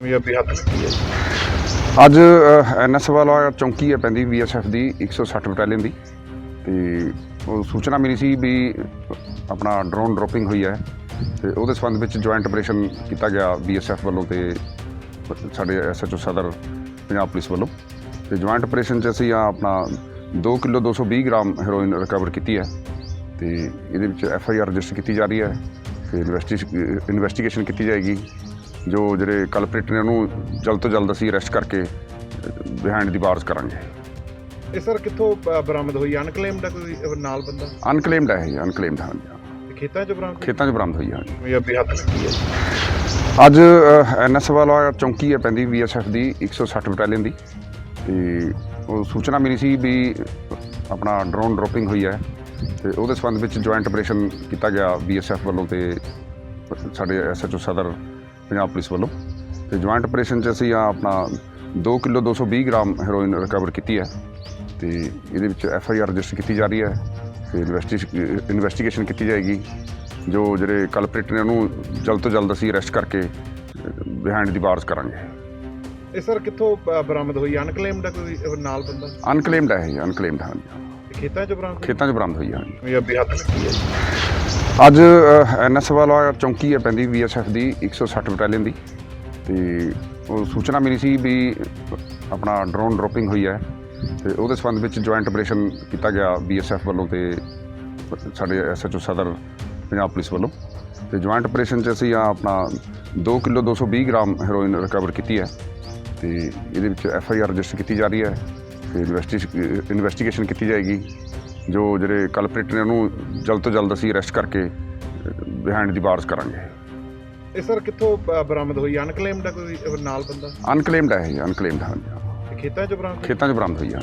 ਪੰਜਾਬੀ ਹੱਥ ਲੱਗੀ ਹੈ। ਅੱਜ ਐਨਐਸ ਵਾਲਾ ਚੌਂਕੀ ਹੈ ਪੈਂਦੀ ਬੀਐਸਐਫ ਦੀ 160 ਬਟਾਲੀਅਨ ਦੀ। ਤੇ ਉਹ ਸੂਚਨਾ ਮਿਲੀ ਸੀ ਵੀ ਆਪਣਾ ਡਰੋਨ ਡ੍ਰੋਪਿੰਗ ਹੋਈ ਹੈ। ਤੇ ਉਹਦੇ ਸੰਬੰਧ ਵਿੱਚ ਜੁਆਇੰਟ ਆਪਰੇਸ਼ਨ ਕੀਤਾ ਗਿਆ ਬੀਐਸਐਫ ਵੱਲੋਂ ਤੇ ਸਾਡੇ ਐਸਐਚਓ ਸਦਰ ਪੰਜਾਬ ਪੁਲਿਸ ਵੱਲੋਂ। ਤੇ ਜੁਆਇੰਟ ਆਪਰੇਸ਼ਨ 'ਚ ਅਸੀਂ ਆਹ ਆਪਣਾ 2 ਕਿਲੋ 220 ਗ੍ਰਾਮ ਹੈਰੋਇਨ ਰਿਕਵਰ ਕੀਤੀ ਹੈ। ਤੇ ਇਹਦੇ ਵਿੱਚ ਐਫ ਆਈ ਆਰ ਰਜਿਸਟਰ ਕੀਤੀ ਜਾ ਰਹੀ ਹੈ। ਤੇ ਇਨਵੈਸਟੀਗੇਸ਼ਨ ਕੀਤੀ ਜਾਏਗੀ। ਜੋ ਜਿਹੜੇ ਕਲਪ੍ਰੇਟ ਨੇ ਉਹਨੂੰ ਜਲਦ ਤੋਂ ਜਲਦ ਅਸੀਂ ਅਰੈਸਟ ਕਰਕੇ ਬਿਹਾਈਂਡ ਦੀ ਬਾਰਸ ਕਰਾਂਗੇ। ਇਹ ਸਰ ਕਿੱਥੋਂ ਅ, ਬਰਾਮਦ ਹੋਈ? ਅਨਕਲੇਮਡ ਹੈ ਕੋਈ ਅ, ਨਾਲ ਬੰਦਾ? ਅਨਕਲੇਮਡ ਹੈ ਇਹ ਅਨਕਲੇਮਡ ਹਾਂ ਖੇਤਾਂ 'ਚ ਬਰਾਮਦ ਖੇਤਾਂ 'ਚ ਬਰਾਮਦ ਹੋਈ ਹੈ ਪੰਜਾਬੀ ਹੱਥ ਲੱਗੀ ਹੈ? ਅੱਜ ਐਨਐਸ ਵਾਲਾ ਚੌਂਕੀ ਹੈ ਪੈਂਦੀ ਬੀਐਸਐਫ ਦੀ 160 ਬਟਾਲੀਅਨ ਦੀ। ਤੇ ਉਹ ਸੂਚਨਾ ਮਿਲੀ ਸੀ ਵੀ ਆਪਣਾ ਡਰੋਨ ਡ੍ਰੋਪਿੰਗ ਹੋਈ ਹੈ। ਤੇ ਉਹਦੇ ਸੰਬੰਧ ਵਿੱਚ ਜੁਆਇੰਟ ਆਪਰੇਸ਼ਨ ਕੀਤਾ ਗਿਆ ਬੀਐਸਐਫ ਵੱਲੋਂ ਤੇ ਸਾਡੇ ਐਸਐਚਓ ਸਦਰ ਪੰਜਾਬ ਪੁਲਿਸ ਵੱਲੋਂ। ਤੇ ਜੁਆਇੰਟ ਆਪਰੇਸ਼ਨ 'ਚ ਅਸੀਂ ਆਪਣਾ 2 ਕਿਲੋ 220 ਗ੍ਰਾਮ ਹੈਰੋਇਨ ਰਿਕਵਰ ਕੀਤੀ ਹੈ। ਤੇ ਇਹਦੇ ਵਿੱਚ ਐਫ ਆਈ ਆਰ ਰਜਿਸਟਰ ਕੀਤੀ ਜਾ ਰਹੀ ਹੈ। ਤੇ ਇਨਵੈਸਟੀਗੇਸ਼ਨ ਕੀਤੀ ਜਾਏਗੀ। ਜੋ ਜਿਹੜੇ ਕਲਪ੍ਰੇਟ ਨੇ ਉਹਨੂੰ ਜਲਦ ਤੋਂ ਜਲਦ ਅਸੀਂ ਅਰੈਸਟ ਕਰਕੇ ਬਿਹਾਈਂਡ ਦੀ ਬਾਰਸ ਕਰਾਂਗੇ। ਇਹ ਸਰ ਕਿੱਥੋਂ ਬਰਾਮਦ ਹੋਈ? ਅਨਕਲੇਮਡ ਹੈ ਕੋਈ ਨਾਲ ਬੰਦਾ? ਅਨਕਲੇਮਡ ਹੈ ਇਹ ਅਨਕਲੇਮਡ ਹਾਂ ਖੇਤਾਂ 'ਚ ਬਰਾਮਦ ਖੇਤਾਂ 'ਚ ਬਰਾਮਦ ਹੋਈ ਹੈ ਪੰਜਾਬੀ ਹੱਥ ਲੱਗੀ ਹੈ ਅੱਜ ਐਨਐਸ ਵਾਲਾ ਚੌਂਕੀ ਹੈ ਪੈਂਦੀ ਬੀਐਸਐਫ ਦੀ 160 ਬਟਾਲੀਅਨ ਦੀ। ਤੇ ਉਹ ਸੂਚਨਾ ਮਿਲੀ ਸੀ ਵੀ ਆਪਣਾ ਡਰੋਨ ਡ੍ਰੋਪਿੰਗ ਹੋਈ ਹੈ। ਤੇ ਉਹਦੇ ਸੰਬੰਧ ਵਿੱਚ ਜੁਆਇੰਟ ਆਪਰੇਸ਼ਨ ਕੀਤਾ ਗਿਆ ਬੀਐਸਐਫ ਵੱਲੋਂ ਤੇ ਸਾਡੇ ਐਸਐਚਓ ਸਦਰ ਪੰਜਾਬ ਪੁਲਿਸ ਵੱਲੋਂ। ਤੇ ਜੁਆਇੰਟ ਆਪਰੇਸ਼ਨ 'ਚ ਅਸੀਂ ਆਪਣਾ 2 ਕਿਲੋ 220 ਗ੍ਰਾਮ ਹੈਰੋਇਨ ਰਿਕਵਰ ਕੀਤੀ ਹੈ। ਤੇ ਇਹਦੇ ਵਿੱਚ ਐਫ ਆਈ ਆਰ ਰਜਿਸਟਰ ਕੀਤੀ ਜਾ ਰਹੀ ਹੈ। ਇਨਵੈਸਟੀਗੇਸ਼ਨ ਕੀਤੀ ਜਾਏਗੀ ਜੋ ਜਿਹੜੇ ਕਲਪ੍ਰੇਟ ਨੇ ਉਹਨੂੰ ਜਲਦ ਤੋਂ ਜਲਦ ਅਸੀਂ ਅਰੈਸਟ ਕਰਕੇ ਬਿਹਾਈਂਡ ਦੀ ਬਾਰਸ ਕਰਾਂਗੇ। ਇਹ ਸਰ ਕਿੱਥੋਂ ਬਰਾਮਦ ਹੋਈ? ਅਨਕਲੇਮਡ ਹੈ ਕੋਈ ਨਾਲ ਬੰਦਾ? ਅਨਕਲੇਮਡ ਹੈ ਇਹ ਅਨਕਲੇਮਡ ਹਾਂ ਖੇਤਾਂ 'ਚ ਬਰਾਮਦ ਖੇਤਾਂ 'ਚ ਬਰਾਮਦ ਹੋਈ ਹੈ